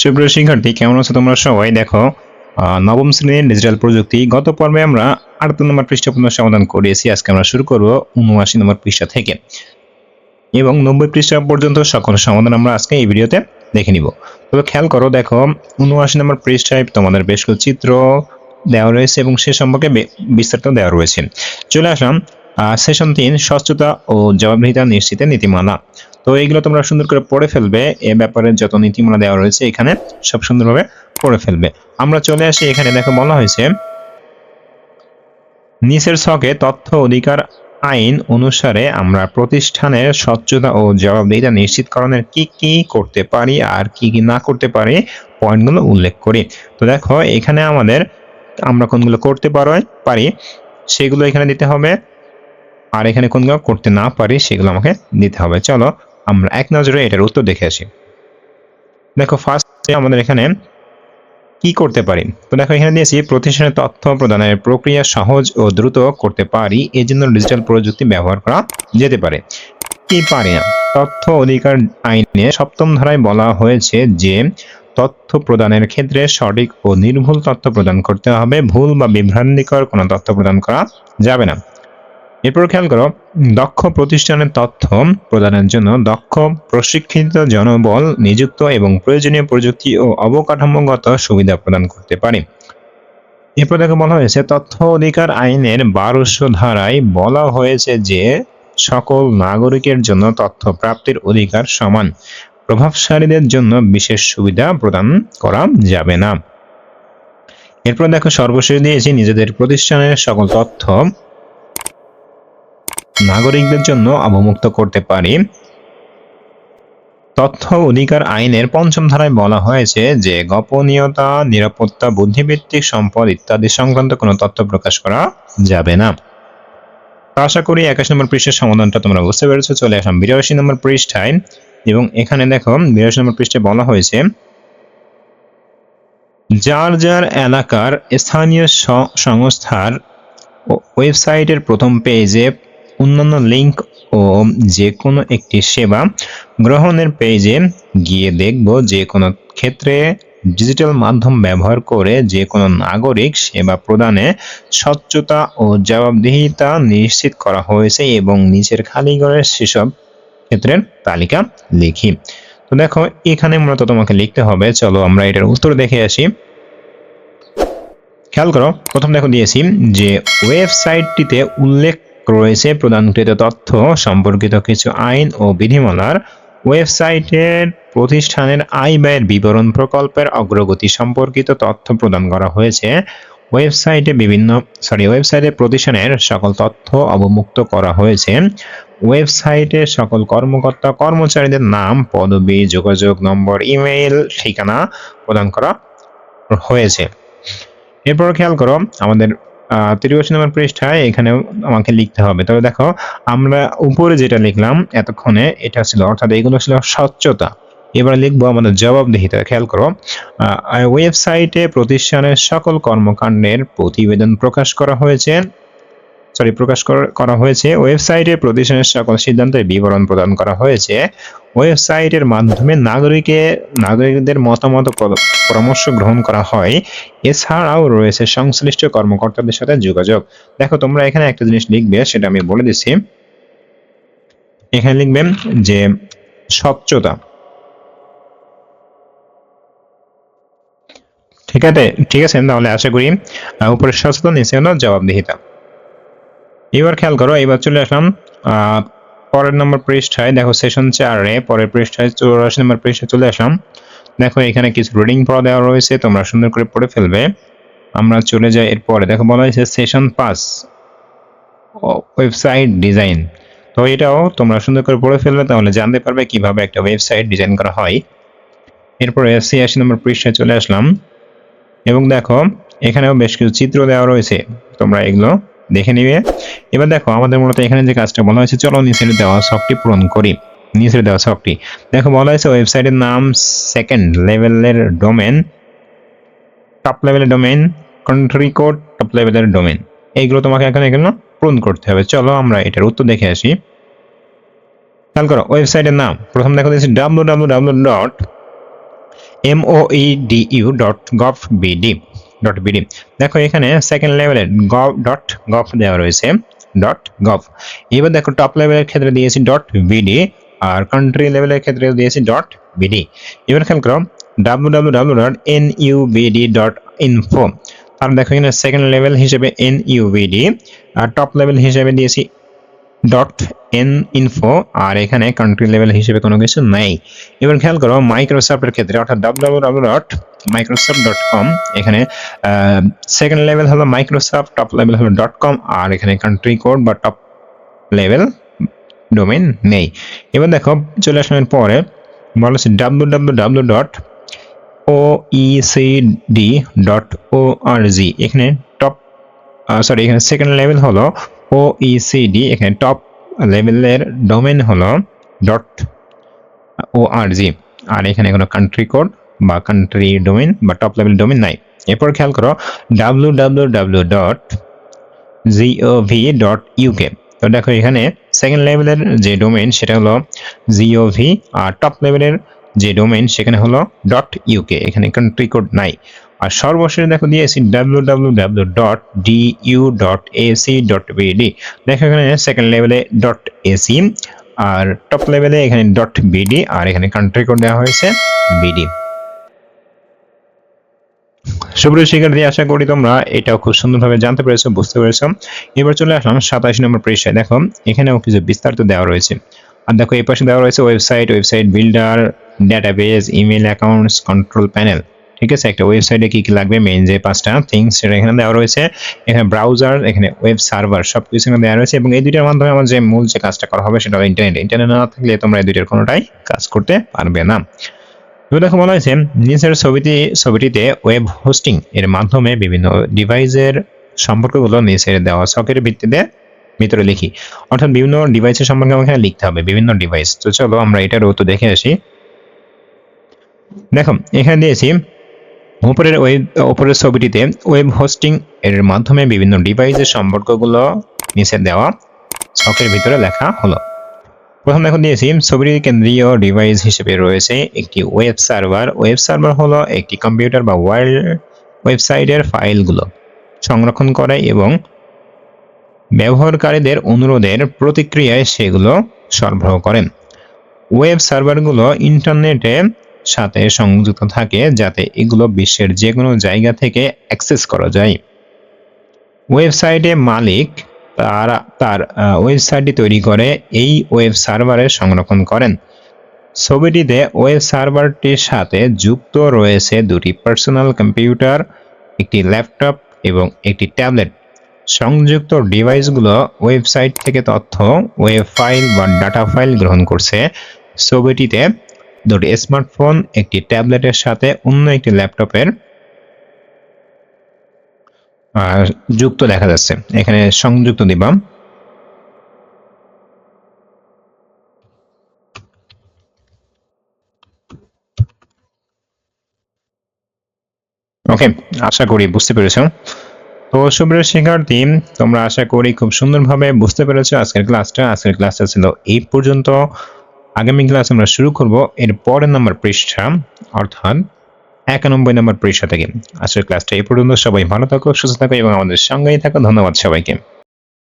সুপ্রিয় শিক্ষার্থী, কেমন আছো তোমরা সবাই? দেখো নবম শ্রেণির ডিজিটাল প্রযুক্তি গত পর্বে আমরা আটাত্তর নম্বর পৃষ্ঠা পর্যন্ত সমাধান করিয়েছি। আজকে আমরা শুরু করব উনআশি নম্বর পৃষ্ঠা থেকে। এবং নব্বই পৃষ্ঠা পর্যন্ত সকল সমাধান আমরা আজকে এই ভিডিওতে দেখে নিব। তবে খেয়াল করো, দেখো, উনআশি নম্বর পৃষ্ঠায় তোমাদের বেশ কিছু চিত্র দেওয়া রয়েছে এবং সে সম্পর্কে বিস্তারিত দেওয়া রয়েছে। চলে আসলাম সেশন তিন স্বচ্ছতা ও জবাবদিহিতা নিশ্চিতের নীতিমালা। তো এইগুলো তোমরা সুন্দর করে পড়ে ফেলবে। এ ব্যাপারে যত নীতিমালা দেওয়া রয়েছে এখানে সব সুন্দরভাবে পড়ে ফেলবে। আমরা চলে আসি এখানে, দেখো বলা হয়েছে, নিচের ছকে তথ্য, অধিকার, আইন অনুসারে আমরা প্রতিষ্ঠানের স্বচ্ছতা ও জবাবদিহিতা নিশ্চিতকরণের কি কি করতে পারি আর কি কি না করতে পারি পয়েন্টগুলো উল্লেখ করি। তো দেখো, এখানে আমাদের আমরা কোনগুলো করতে পারো, পারি, সেগুলো এখানে দিতে হবে। আর এখানে কোনগুলো করতে না পারি, সেগুলো আমাকে দিতে হবে। চলো আমরা এক নজরে এটার উত্তর দেখে আসি। দেখো ফার্স্টে আমাদের এখানে কি করতে পারি? তো দেখো এখানে দিয়েছি প্রতিষ্ঠানের তথ্য প্রদানের প্রক্রিয়া সহজ ও দ্রুত করতে পারি এই জন্য ডিজিটাল প্রযুক্তি ব্যবহার করা যেতে পারে। কি পারি না? তথ্য অধিকার আইনে সপ্তম ধারায় বলা হয়েছে যে, তথ্য প্রদানের ক্ষেত্রে সঠিক ও নির্ভুল তথ্য প্রদান করতে হবে, ভুল বা বিভ্রান্তিকর কোনো তথ্য প্রদান করা যাবে না। এরপর খেয়াল করো দক্ষ প্রতিষ্ঠানের তথ্য প্রদানের জন্য দক্ষ প্রশিক্ষিত জনবল, নিযুক্ত এবং প্রয়োজনীয় প্রযুক্তি ও অবকাঠামোগত সুবিধা প্রদান করতে পারে। এরপর দেখো বলা হয়েছে, তথ্য অধিকার আইনের বারোশো ধারায় বলা হয়েছে যে, সকল নাগরিকের জন্য তথ্য প্রাপ্তির অধিকার সমান। প্রভাবশালীদের জন্য বিশেষ সুবিধা প্রদান করা যাবে না। এরপর দেখো, সর্বশেষ দিয়েছি, নিজেদের প্রতিষ্ঠানের সকল তথ্য নাগরিকদের জন্য অবমুক্ত করতে পারি। তথ্য অধিকার আইনের পঞ্চম ধারায় বলা হয়েছে যে, গোপনীয়তা, নিরাপত্তা বুদ্ধিভিত্তিক সম্পদ ইত্যাদি সংক্রান্ত কোনো তথ্য প্রকাশ করা যাবে না। আশা করি একাশ নম্বর পৃষ্ঠের সমাধানটা তোমরা বুঝতে পেরেছ। চলে আসলাম বিরাশি নম্বর পৃষ্ঠায়। এবং এখানে দেখো, বিরাশি নম্বর পৃষ্ঠে বলা হয়েছে, যার যার এলাকার স্থানীয় সংস্থার ওয়েবসাইটের প্রথম পেজে অন্যান্য লিংক ও যে কোনো একটি সেবা গ্রহণের পেজে গিয়ে দেখব যে কোনো ক্ষেত্রে ডিজিটাল মাধ্যম ব্যবহার করে যে কোনো নাগরিক সেবা প্রদানে স্বচ্ছতা ও জবাবদিহিতা নিশ্চিত করা হয়েছে এবং নিচের খালি ঘরের সেসব ক্ষেত্রের তালিকা লিখি। তো দেখো, এখানে মূলত তোমাকে লিখতে হবে। চলো আমরা এটার উত্তর দেখে আসি। খেয়াল করো, প্রথম দেখো দিয়েছি যে ওয়েবসাইটটিতে উল্লেখ রয়েছে প্রদানকৃত তথ্য, সম্পর্কিত কিছু আইন ও বিধিমালার ওয়েবসাইটের প্রতিষ্ঠানের আয় ব্যয়ের বিবরণ প্রকল্পের অগ্রগতি সম্পর্কিত তথ্য প্রদান করা হয়েছে। ওয়েবসাইটে বিভিন্ন, সরি, ওয়েবসাইটে প্রতিষ্ঠানের সকল তথ্য অবমুক্ত করা হয়েছে। ওয়েবসাইটে সকল কর্মকর্তা, কর্মচারীদের নাম, পদবি, যোগাযোগ নম্বর, ইমেইল, ঠিকানা প্রদান করা হয়েছে। এরপর খেয়াল করো, আমাদের তিরিশ নম্বর পৃষ্ঠায় এখানে আমাকে লিখতে হবে। তবে দেখো, আমরা উপরে যেটা লিখলাম এতক্ষণে, এটা ছিল, অর্থাৎ এগুলো ছিল স্বচ্ছতা। এবার লিখব আমাদের জবাবদিহিতা, খেয়াল করো। ওয়েবসাইটে প্রতিষ্ঠানের সকল কর্মকাণ্ডের প্রতিবেদন প্রকাশ করা হয়েছে। সরি প্রকাশ করা- হয়েছে। ওয়েবসাইটে প্রতিষ্ঠানের সকল সিদ্ধান্তের বিবরণ প্রদান করা হয়েছে। ওয়েবসাইটের মাধ্যমে নাগরিকে, নাগরিকদের মতামত পরামর্শ গ্রহণ করা হয়। এছাড়াও রয়েছে সংশ্লিষ্ট কর্মকর্তাদের সাথে যোগাযোগ। দেখো, তোমরা এখানে একটা জিনিস লিখবে, সেটা আমি বলে দিচ্ছি। এখানে লিখবেন যে, স্বচ্ছতা। ঠিক আছে? ঠিক আছে? তাহলে আশা করি উপরে সচেতন নিচে জবাবদিহিতা। এবার খেয়াল করো, এবার চলে আসলাম পরের নম্বর পৃষ্ঠায়। দেখো সেশন চারে, পরের পৃষ্ঠায় চৌরাশি নম্বর পৃষ্ঠায় চলে আসলাম। দেখো এখানে কিছু রিডিং পড়া দেওয়া রয়েছে, তোমরা সুন্দর করে পড়ে ফেলবে। আমরা চলে যাই এরপরে। দেখো বলা হয়েছে সেশন পাস ওয়েবসাইট ডিজাইন তো এটাও তোমরা সুন্দর করে পড়ে ফেলবে তাহলে জানতে পারবে কীভাবে একটা ওয়েবসাইট ডিজাইন করা হয়। এরপরে ছিয়াশি নম্বর পৃষ্ঠায় চলে আসলাম। এবং দেখো, এখানেও বেশ কিছু চিত্র দেওয়া রয়েছে, তোমরা এগুলো দেখে নিবে। এবার দেখো, আমাদের মূলত এখানে যে কাজটা বলা হয়েছে, চলো নিচের দেওয়া ছকটি পূরণ করি। নিচের দেওয়া ছকটি দেখো, বলা হয়েছে ওয়েবসাইটের নাম সেকেন্ড লেভেলের ডোমেন টপ লেভেলের ডোমেন কান্ট্রি কোড টপ লেভেলের ডোমেন এইগুলো তোমাকে এখানে এগুলো পূরণ করতে হবে। চলো আমরা এটার উত্তর দেখে আসি। খেয়াল করো, ওয়েবসাইটের নাম। প্রথম দেখো দিয়েছি W W W dot M O E D U dot gov BD dot BD দেখো এখানে সেকেন্ড লেভেলের গভ ডট গভ দেওয়া রয়েছে ডট গভ এবার দেখো টপ লেভেলের ক্ষেত্রে দিয়েছি ডট বিডি আর কান্ট্রি লেভেলের ক্ষেত্রে দিয়েছি ডট বিডি এবার খেয়াল করো W W W dot N UBD dot info আর দেখো এখানে সেকেন্ড লেভেল হিসেবে এন ইউবিডি আর টপ লেভেল হিসেবে দিয়েছি ডট এন ইনফো আর এখানে কান্ট্রি লেভেল হিসেবে কোনো কিছু নেই। এবার খেয়াল করো মাইক্রোসফটের ক্ষেত্রে, অর্থাৎ W dot Microsoft dot com এখানে সেকেন্ড লেভেল হলো মাইক্রোসফট টপ লেভেল হলো ডট কম আর এখানে কান্ট্রি কোড বা টপ লেভেল ডোমেন নেই। এবার দেখো, চলে আসার পরে, বলা হচ্ছে W W W dot O ECD dot O R G এখানে টপ সরি এখানে সেকেন্ড লেভেল হলো ও ইসিডি এখানে টপ লেভেলের ডোমেন হলো ডট ও আর জি আর এখানে কোনো কান্ট্রি কোড বা কান্ট্রি ডোমেন বা টপ লেভেল ডোমেন নাই। এরপর খেয়াল করো W W W dot G O V dot UK তো দেখো এখানে সেকেন্ড লেভেলের যে ডোমেন সেটা হলো জিওভি আর টপ লেভেলের যে ডোমেন সেখানে হলো ডট ইউকে এখানে কান্ট্রি কোড নাই। আর সর্বশেষ দেখো দিয়েছি W W W dot D U dot AC dot BD দেখো এখানে সেকেন্ড লেভেলে ডট এসি আর টপ লেভেলে এখানে. ডট বিডি আর এখানে কান্ট্রি কোড দেওয়া হয়েছে বিডি সুপ্রিয় শিক্ষার্থী, আশা করি তোমরা এটাও খুব সুন্দরভাবে জানতে পেরেছ, বুঝতে পেরেছ। এবার চলে আসলাম সাতাশ নম্বর পৃষ্ঠায়। দেখো, এখানেও কিছু বিস্তারিত দেওয়া রয়েছে। আর দেখো, এই পাশে দেওয়া রয়েছে website website builder database email accounts control panel ঠিক আছে? একটা ওয়েবসাইটে কি কি লাগবে? মেইন যে পাঁচটা থিংস সেটা এখানে দেওয়া রয়েছে। এখানে ব্রাউজার এখানে ওয়েব সার্ভার সব কিছু এখানে দেওয়া রয়েছে এবং এই দুইটার মাধ্যমে আমার যে মূল যে কাজটা করা হবে সেটা হলো ইন্টারনেট ইন্টারনেট না থাকলে তোমরা এই দুইটার কোনোটাই কাজ করতে পারবে না। এবার দেখো বলা হয়েছে নিচের ছবিটি, ছবিটিতে ওয়েব হোস্টিং এর মাধ্যমে বিভিন্ন ডিভাইসের সম্পর্কগুলো নিচের দেওয়া ছকের ভিত্তিতে ভিতরে লিখি। অর্থাৎ বিভিন্ন ডিভাইসের সম্পর্কে আমাকে লিখতে হবে, বিভিন্ন ডিভাইস তো চলো আমরা এটার তো দেখে আসি। দেখো, এখানে দিয়েছি উপরের ওয়েব উপরের ছবিটিতে ওয়েব হোস্টিং এর মাধ্যমে বিভিন্ন ডিভাইসের সম্পর্কগুলো নিচে দেওয়া ছকের ভিতরে লেখা হলো। প্রথম দেখো দিয়েছি ছবিটির কেন্দ্রীয় ডিভাইস হিসেবে রয়েছে একটি ওয়েব সার্ভার ওয়েব সার্ভার হলো একটি কম্পিউটার বা ওয়ার্ল্ড ওয়েবসাইটের ফাইলগুলো সংরক্ষণ করে এবং ব্যবহারকারীদের অনুরোধের প্রতিক্রিয়ায় সেগুলো সরবরাহ করেন। ওয়েব সার্ভারগুলো ইন্টারনেটে সাথে সংযুক্ত থাকে যাতে এগুলো বিশ্বের যে কোনো জায়গা থেকে অ্যাক্সেস করা যায়। ওয়েবসাইটে মালিক তারা, তার ওয়েবসাইটটি তৈরি করে এই ওয়েব সার্ভারে সংরক্ষণ করেন। ছবিটিতে ওয়েব সার্ভারটির সাথে যুক্ত রয়েছে দুটি পার্সোনাল কম্পিউটার, একটি ল্যাপটপ এবং একটি ট্যাবলেট। সংযুক্ত ডিভাইসগুলো ওয়েবসাইট থেকে তথ্য, ওয়েব ফাইল বা ডাটা ফাইল গ্রহণ করছে। ছবিটিতে দুটি স্মার্টফোন, একটি ট্যাবলেটের সাথে অন্য একটি ল্যাপটপের যুক্ত দেখা যাচ্ছে। এখানে সংযুক্ত দিবাম। ওকে আশা করি বুঝতে পেরেছ। তো সুপ্রিয় শিক্ষার্থী, তোমরা আশা করি খুব সুন্দরভাবে বুঝতে পেরেছ। আজকের ক্লাসটা আজকের ক্লাসটা ছিল এই পর্যন্ত। আগামী ক্লাস আমরা শুরু করব এর পরের নম্বর পৃষ্ঠা, অর্থাৎ একানব্বই নম্বর পৃষ্ঠা থেকে। আজকের ক্লাসটা এই পর্যন্ত। সবাই ভালো থাকো, সুস্থ থাকো এবং আমাদের সঙ্গেই থাকো। ধন্যবাদ সবাইকে।